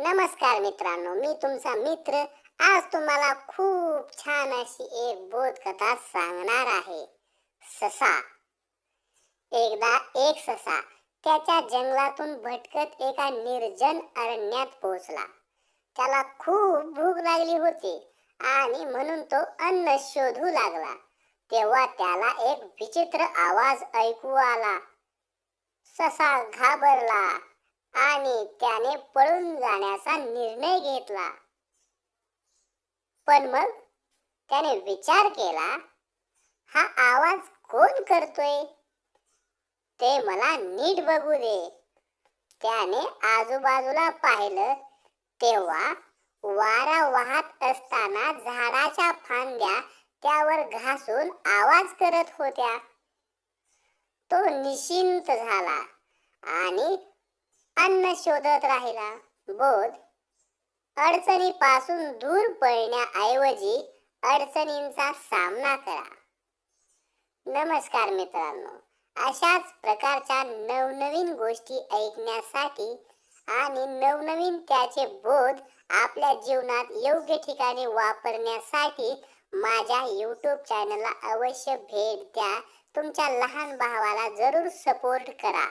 नमस्कार मित्रांनो मी तुमचा मित्र. आज तुम्हाला खूप छान अशी एक बोधकथा सांगणार आहे. ससा. एकदा एक ससा त्याच्या जंगलातून भटकत एका निर्जन अरण्यात पोहोचला. त्याला खूप भूक लागली होती आणि म्हणून तो अन्न शोधू लागला. तेव्हा त्याला एक विचित्र आवाज ऐकू आला. ससा घाबरला. आणि त्याने पळून जाण्याचा निर्णय घेतला. पण मग त्याने विचार केला हा आवाज कोण करतोय? ते मला नीट बघू दे. त्याने आजूबाजूला पाहिलं तेव्हा वारा वाहत असताना झाडाच्या फांद्या त्यावर घासून आवाज करत होत्या. तो निशिंत झाला आणि अन्न शोधत राहिला. बोध अडचणीपासून दूर पळण्याऐवजी अडचणींचा सामना करा. नमस्कार मित्रांनो. अशाच प्रकारच्या नवनवीन गोष्टी ऐकण्यासाठी आणि नवनवीन त्याचे बोध आपल्या जीवनात योग्य ठिकाणी वापरण्यासाठी माझ्या यूट्यूब चॅनलला अवश्य भेट द्या. तुमच्या लहान भावाला जरूर सपोर्ट करा.